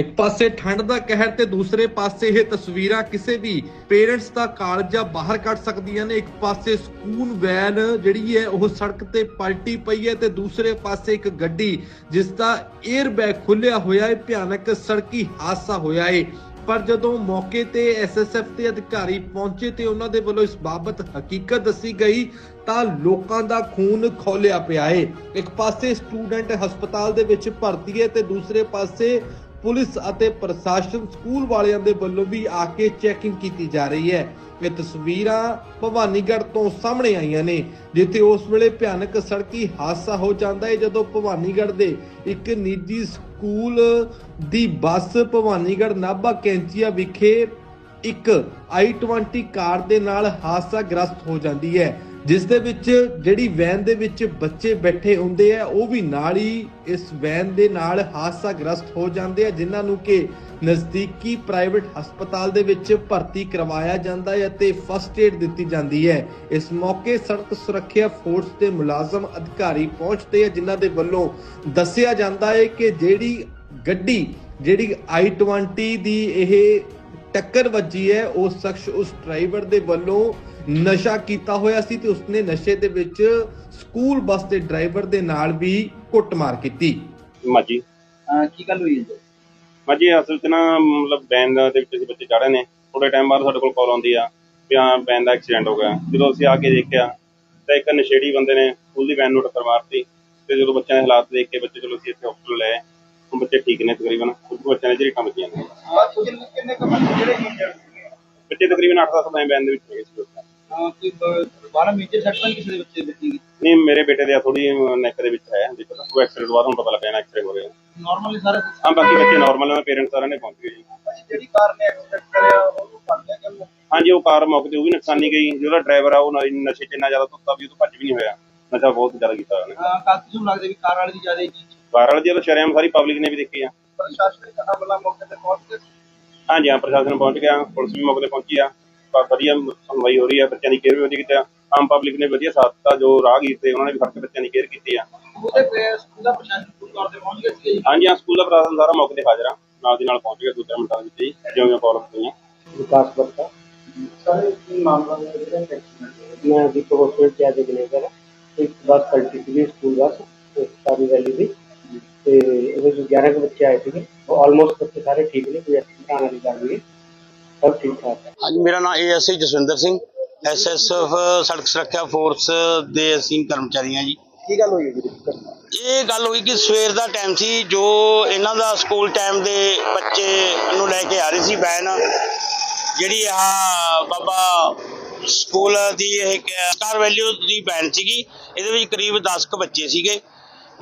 ਇੱਕ ਪਾਸੇ ਠੰਡ ਦਾ ਕਹਿਰ ਤੇ ਦੂਸਰੇ ਪਾਸੇ ਇਹ ਤਸਵੀਰਾਂ ਕਿਸੇ ਵੀ ਪੇਰੈਂਟਸ ਦਾ ਕਾਲਜਾ ਬਾਹਰ ਕੱਢ ਸਕਦੀਆਂ ਨੇ। ਇੱਕ ਪਾਸੇ ਸਕੂਲ ਵੈਨ ਜਿਹੜੀ ਹੈ, ਉਹ ਸੜਕ ਤੇ ਪਲਟੀ ਪਈ ਹੈ ਤੇ ਦੂਸਰੇ ਪਾਸੇ ਇੱਕ ਗੱਡੀ, ਜਿਸ ਦਾ 에ਅਰ ਬੈਗ ਖੁੱਲਿਆ ਹੋਇਆ ਹੈ, ਭਿਆਨਕ ਸੜਕੀ ਹਾਦਸਾ ਹੋਇਆ ਹੈ। ਪਰ ਜਦੋਂ ਮੌਕੇ ਤੇ ਐਸਐਸਐਫ ਦੇ ਅਧਿਕਾਰੀ ਪਹੁੰਚੇ ਤੇ ਉਹਨਾਂ ਦੇ ਵੱਲੋਂ ਇਸ ਬਾਬਤ ਹਕੀਕਤ ਦੱਸੀ ਗਈ, ਤਾਂ ਲੋਕਾਂ ਦਾ ਖੂਨ ਖੋਲਿਆ ਪਿਆ ਏ ਇੱਕ ਪਾਸੇ ਸਟੂਡੈਂਟ ਹਸਪਤਾਲ ਦੇ ਵਿੱਚ ਭਰਤੀ ਹੈ ਤੇ ਦੂਸਰੇ ਪਾਸੇ ਪੁਲਿਸ ਅਤੇ ਪ੍ਰਸ਼ਾਸਨ ਸਕੂਲ ਵਾਲਿਆਂ ਦੇ ਵੱਲੋਂ ਵੀ ਆ ਕੇ ਚੈਕਿੰਗ ਕੀਤੀ ਜਾ ਰਹੀ ਹੈ। ਇਹ ਤਸਵੀਰਾਂ ਭਵਾਨੀਗੜ੍ਹ ਤੋਂ ਸਾਹਮਣੇ ਆਈਆਂ ਨੇ, ਜਿੱਥੇ ਉਸ ਵੇਲੇ ਭਿਆਨਕ ਸੜਕੀ ਹਾਦਸਾ ਹੋ ਜਾਂਦਾ ਹੈ, ਜਦੋਂ ਭਵਾਨੀਗੜ੍ਹ ਦੇ ਇੱਕ ਨਿੱਜੀ ਸਕੂਲ ਦੀ ਬੱਸ ਭਵਾਨੀਗੜ੍ਹ ਨਾਭਾ ਕੈਂਚੀਆ ਵਿਖੇ ਇੱਕ i20 ਕਾਰ ਦੇ ਨਾਲ ਹਾਦਸਾ ਗ੍ਰਸਤ ਹੋ ਜਾਂਦੀ ਹੈ। ਜਿਸ ਦੇ ਵਿੱਚ ਜਿਹੜੀ ਵੈਨ ਦੇ ਵਿੱਚ ਬੱਚੇ ਬੈਠੇ ਹੁੰਦੇ ਆ, ਉਹ ਵੀ ਨਾਲ ਹੀ ਇਸ ਵੈਨ ਦੇ ਨਾਲ ਹਾਦਸਾ ਗ੍ਰਸਤ ਹੋ ਜਾਂਦੇ ਆ, ਜਿਨ੍ਹਾਂ ਨੂੰ ਕਿ ਨਜ਼ਦੀਕੀ ਪ੍ਰਾਈਵੇਟ ਹਸਪਤਾਲ ਦੇ ਵਿੱਚ ਭਰਤੀ ਕਰਵਾਇਆ ਜਾਂਦਾ ਹੈ ਅਤੇ ਫਸਟ ਏਡ ਦਿੱਤੀ ਜਾਂਦੀ ਹੈ। ਇਸ ਮੌਕੇ ਸੜਕ ਸੁਰੱਖਿਆ ਫੋਰਸ ਦੇ ਮੁਲਾਜ਼ਮ ਅਧਿਕਾਰੀ ਪਹੁੰਚਦੇ ਆ, ਜਿਨ੍ਹਾਂ ਦੇ ਵੱਲੋਂ ਦੱਸਿਆ ਜਾਂਦਾ ਹੈ ਕਿ ਜਿਹੜੀ ਗੱਡੀ, ਜਿਹੜੀ i20 ਦੀ ਇਹ ਟੱਕਰ ਵੱਜੀ ਹੈ, ਉਹ ਸ਼ਖਸ ਉਸ ਡਰਾਈਵਰ ਦੇ ਵੱਲੋਂ ਨਸ਼ਾ ਕੀਤਾ ਹੋਇਆ ਸੀ ਤੇ ਉਸਨੇ ਨਸ਼ੇ ਦੇ ਵਿੱਚ ਸਕੂਲ ਬੱਸ ਦੇ ਡਰਾਈਵਰ ਦੇ ਨਾਲ ਵੀ ਕੁੱਟਮਾਰ ਕੀਤੀ। ਮਾਜੀ। ਅਹ ਕੀ ਗੱਲ ਹੋਈ ਹੈ ਜੀ? ਮਾਜੀ ਅਸਲ 'ਚ ਨਾ ਮਤਲਬ ਬੈਨ ਦੇ ਵਿੱਚ ਅਸੀਂ ਬੱਚੇ ਚੜੇ ਨੇ। ਥੋੜੇ ਟਾਈਮ ਬਾਅਦ ਸਾਡੇ ਕੋਲ ਕਾਲ ਆਉਂਦੀ ਆ ਵੀ ਹਾਂ ਬੈਨ ਦਾ ਐਕਸੀਡੈਂਟ ਹੋ ਗਿਆ। ਜਦੋਂ ਅਸੀਂ ਆ ਕੇ ਦੇਖਿਆ ਤਾਂ ਇੱਕ ਨਸ਼ੇੜੀ ਬੰਦੇ ਨੇ ਸਕੂਲ ਦੀ ਵੈਨ ਨੂੰ ਟੱਕਰ ਮਾਰਤੀ ਤੇ ਜਦੋਂ ਬੱਚਿਆਂ ਦੇ ਹਾਲਾਤ ਦੇਖ ਕੇ ਬੱਚੇ ਚਲੋ ਅਸੀਂ ਇੱਥੇ ਹਸਪਤਾਲ ਲੈ ਆਏ। ਹੁਣ ਬੱਚੇ ਠੀਕ ਨੇ ਤਕਰੀਬਨ। ਕੁਝ ਬੱਚਿਆਂ ਨੇ ਜਿਹੜੀ ਕੰਮ ਨੇ। ਕਿੰਨੇ ਕਿੰਨੇ ਕੁ ਬੰਦੇ ਜਿਹੜੇ ਇੰਜਰਡ ਸੀਗੇ? ਬੱਚੇ ਤਕਰੀਬਨ 8-10 ਮੈਂ ਬੈਨ ਦੇ ਵਿੱਚ ਹੈਗੇ ਸੀ। ਉਸ time। ਕੋਈ ਮੇਜਰ ਕਿਸੇ ਦੇ ਬੱਚੇ ਨਹੀਂ ਮੇਰੇ ਬੇਟੇ ਦੇ ਥੋੜੀ ਨੈਕ ਦੇ ਵਿੱਚ ਹੈ ਦਿੱਕਤ ਉਹ ਐਕਸੀਡੈਂਟ ਤੋਂ ਬਾਅਦ ਹੁਣ ਪਤਾ ਲੱਗਿਆ ਨਾ ਐਕਸੀਡੈਂਟ ਹੋ ਗਿਆ ਨਾਰਮਲੀ ਸਾਰੇ ਹਾਂ ਬਾਕੀ ਬੱਚੇ ਨਾਰਮਲ ਨੇ ਪੇਰੈਂਟਸ ਸਾਰਿਆਂ ਨੇ ਪਹੁੰਚ ਗਏ ਜੀ। ਜਿਹੜੀ ਕਾਰ ਨੇ ਐਕਸੀਡੈਂਟ ਕਰਿਆ ਉਹਨੂੰ ਫੜ ਲਿਆ ਕਿ ਹਾਂਜੀ ਉਹ ਕਾਰ ਮੌਕੇ ਤੇ ਉਹ ਵੀ ਨੁਕਸਾਨੀ ਗਈ। ਜਿਹੜਾ ਡਰਾਈਵਰ ਆ ਉਹ ਨਸ਼ੇ 'ਚ ਇੰਨਾ ਜ਼ਿਆਦਾ ਧੁੱਤਾ ਵੀ ਉਹ ਤੋਂ ਭੱਜ ਵੀ ਨਹੀਂ ਹੋਇਆ। ਨਸ਼ਾ ਬਹੁਤ ਜ਼ਿਆਦਾ ਕੀਤਾ ਉਹਨੇ। ਕਾਫੀ ਨੂੰ ਲੱਗਦਾ ਵੀ ਕਾਰ ਵਾਲੇ ਦੀ ਜ਼ਿਆਦਾ ਜੀ ਕਾਰ ਵਾਲੇ ਜਦੋਂ ਸ਼ਰੇਆਮ ਸਾਰੀ ਪਬਲਿਕ ਨੇ ਵੀ ਦੇਖੀ ਆ। ਪ੍ਰਸ਼ਾਸਨਿਕ ਅਮਲਾ ਮੌਕੇ ਤੇ ਪਹੁੰਚ ਕੇ ਹਾਂਜੀ ਹਾਂ ਪ੍ਰਸ਼ਾਸਨ ਪਹੁੰਚ ਗਿਆ ਪੁਲਿਸ ਵੀ ਮੌਕੇ ਤੇ ਪਹੁੰਚੀ ਆ। ਵਧੀਆ ਸੁਣਵਾਈ ਹੋ ਰਹੀ ਹੈ ਬੱਚਿਆਂ ਦੀ ਕੇਅਰ ਵੀ ਹੋ ਰਹੀ ਹੈ ਆਮ ਪਬਲਿਕ ਨੇ ਵਧੀਆ ਸਾਥ ਦਿੱਤਾ ਜੋ ਰਾਹਗੀਰ ਤੇ ਉਹਨਾਂ ਨੇ ਵੀ ਫੜ ਕੇ ਬੱਚਿਆਂ ਦੀ ਕੇਅਰ ਕੀਤੀ ਆ। ਹਾਂਜੀ ਆ ਸਕੂਲ ਦਾ ਪ੍ਰਸ਼ਾਸਨ ਸਾਰਾ ਮੌਕੇ ਤੇ ਹਾਜ਼ਰ ਆ। ਨਾਲ ਦੀ ਨਾਲ ਪਹੁੰਚ ਗਿਆ ਦੂਜੇ ਮਿੰਟਾਂ ਵਿੱਚ ਹੀ ਜਿਵੇਂ ਪ੍ਰੋਬਲਮ ਹੋਈਆਂ। ਵਿਕਾਸ ਵਰਤਾ ਸਾਰੇ ਮਾਮਲਾ ਜਿਹੜਾ ਐਕਸੀਡੈਂਟ ਮੈਂ ਦੀਪਕ ਹਸਪੀਟਲ ਤੇ ਆ ਕੇ ਗਲੇ ਕਰ ਇੱਕ ਬੱਸ ਪਲਟੀ ਸੀ ਸਕੂਲ ਬੱਸ ਸਾਰੀ ਵੈਲੀ ਦੀ। ਤੇ ਇਹਦੇ ਜੋ 11 ਬੱਚੇ ਆਏ ਸੀਗੇ। ਉਹ ਆਲਮੋਸਟ ਬੱਚੇ ਸਾਰੇ ਠੀਕ ਨੇ ਕੋਈ ਐਕਸੀਡੈਂਟ ਆਣ ਵਾਲੀ ਗੱਲ ਨਹੀਂ ਸਭ ਠੀਕ ਠਾਕ। ਹਾਂਜੀ ਮੇਰਾ ਨਾਮ ਏਐਸਆਈ ਜਸਵਿੰਦਰ ਸਿੰਘ ਐਸਐਸਐਫ ਸੜਕ ਸੁਰੱਖਿਆ ਫੋਰਸ ਦੇ ਅਸੀਂ ਕਰਮਚਾਰੀ ਹਾਂ ਜੀ। ਕੀ ਗੱਲ ਹੋਈ ਹੈ ਜੀ? ਇਹ ਗੱਲ ਹੋਈ ਕਿ ਸਵੇਰ ਦਾ ਟਾਈਮ ਸੀ ਜੋ ਇਹਨਾਂ ਦਾ ਸਕੂਲ ਟਾਈਮ ਦੇ ਬੱਚੇ ਨੂੰ ਲੈ ਕੇ ਆ ਰਹੀ ਸੀ ਵੈਨ ਜਿਹੜੀ ਆ ਬਾਬਾ ਸਕੂਲ ਦੀ ਇਹ ਸਟਾਰ ਵੈਲਿਊ ਦੀ ਵੈਨ ਸੀਗੀ ਇਹਦੇ ਵਿੱਚ ਕਰੀਬ 10 ਕੁ ਬੱਚੇ ਸੀਗੇ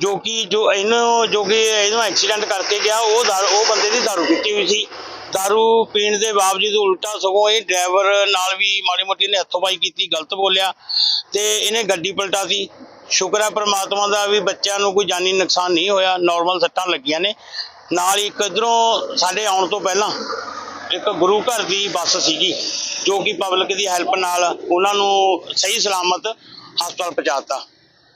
ਜੋ ਕਿ ਜੋ ਇਹਨੂੰ ਜੋ ਕਿ ਇਹਨੂੰ ਐਕਸੀਡੈਂਟ ਕਰਕੇ ਗਿਆ ਉਹ ਉਹ ਬੰਦੇ ਦੀ ਦਾਰੂ ਪੀਤੀ ਹੋਈ ਸੀ। ਦਾਰੂ ਪੀਣ ਦੇ ਬਾਵਜੂਦ ਉਲਟਾ ਸਗੋਂ ਇਹ ਡਰਾਈਵਰ ਨਾਲ ਵੀ ਮਾੜੀ ਮੋਟੀ ਨੇ ਹੱਥੋਂ-ਪਾਈ ਕੀਤੀ ਗਲਤ ਬੋਲਿਆ ਤੇ ਇਹਨੇ ਗੱਡੀ ਪਲਟਾਤੀ ਸ਼ੁਕਰ ਹੈ ਪ੍ਰਮਾਤਮਾ ਦਾ ਵੀ ਬੱਚਿਆਂ ਨੂੰ ਕੋਈ ਜਾਨੀ ਨੁਕਸਾਨ ਨਹੀਂ ਹੋਇਆ ਨਾਰਮਲ ਸੱਟਾਂ ਲੱਗੀਆਂ ਨੇ ਨਾਲ ਹੀ ਇੱਕ ਇੱਧਰੋਂ ਸਾਡੇ ਆਉਣ ਤੋਂ ਪਹਿਲਾਂ ਇੱਕ ਗੁਰੂ ਘਰ ਦੀ ਬੱਸ ਸੀਗੀ ਜੋ ਕਿ ਪਬਲਿਕ ਦੀ ਹੈਲਪ ਨਾਲ ਉਹਨਾਂ ਨੂੰ ਸਹੀ ਸਲਾਮਤ ਹਸਪਤਾਲ ਪਹੁੰਚਾਤਾ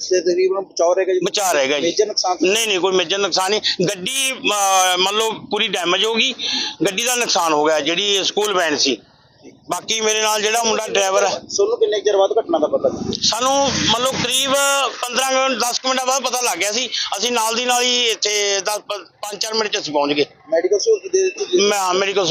ਤੇ ਤਕਰੀਬਨ ਬਚਾਅ ਰਹੇਗਾ ਜੀ। ਬਚਾ ਰਹੇਗਾ ਜੀ। ਮੇਜਰ ਨੁਕਸਾਨ ਤਾਂ- ਨਹੀਂ ਨਹੀਂ ਕੋਈ ਮੇਜਰ ਨੁਕਸਾਨ ਨਹੀਂ। ਗੱਡੀ ਅ, ਮੰਨ ਲਓ ਪੂਰੀ ਡੈਮੇਜ ਹੋ ਗਈ। ਗੱਡੀ ਦਾ ਨੁਕਸਾਨ ਹੋ ਗਿਆ ਜਿਹੜੀ ਸਕੂਲ ਵੈਨ ਸੀ। ਬਾਕੀ ਮੇਰੇ ਨਾਲ ਜਿਹੜਾ ਮੁੰਡਾ ਡਰਾਈਵਰ ਹੈ। ਸੋਨੂੰ ਕਿੰਨੇ ਕੁ ਚਿਰ ਬਾਅਦ ਘਟਨਾ ਦਾ ਪਤਾ ਲੱਗਾ ਸਾਨੂੰ ਮੰਨ ਲਓ ਕਰੀਬ 15 ਮਿੰਟ 10 ਕੁ ਮਿੰਟਾਂ ਬਾਅਦ ਪਤਾ ਲੱਗ ਗਿਆ ਸੀ। ਅਸੀਂ ਨਾਲ ਦੀ ਨਾਲ ਹੀ ਇੱਥੇ 10 5-4 ਮਿੰਟ ਚ ਅਸੀਂ ਪਹੁੰਚ ਗਏ। ਮੈਡੀਕਲ ਸਹੂਲਤ ਦੇ ਦਿੱਤੀ ਮੈਂ ਮੈਡੀਕਲ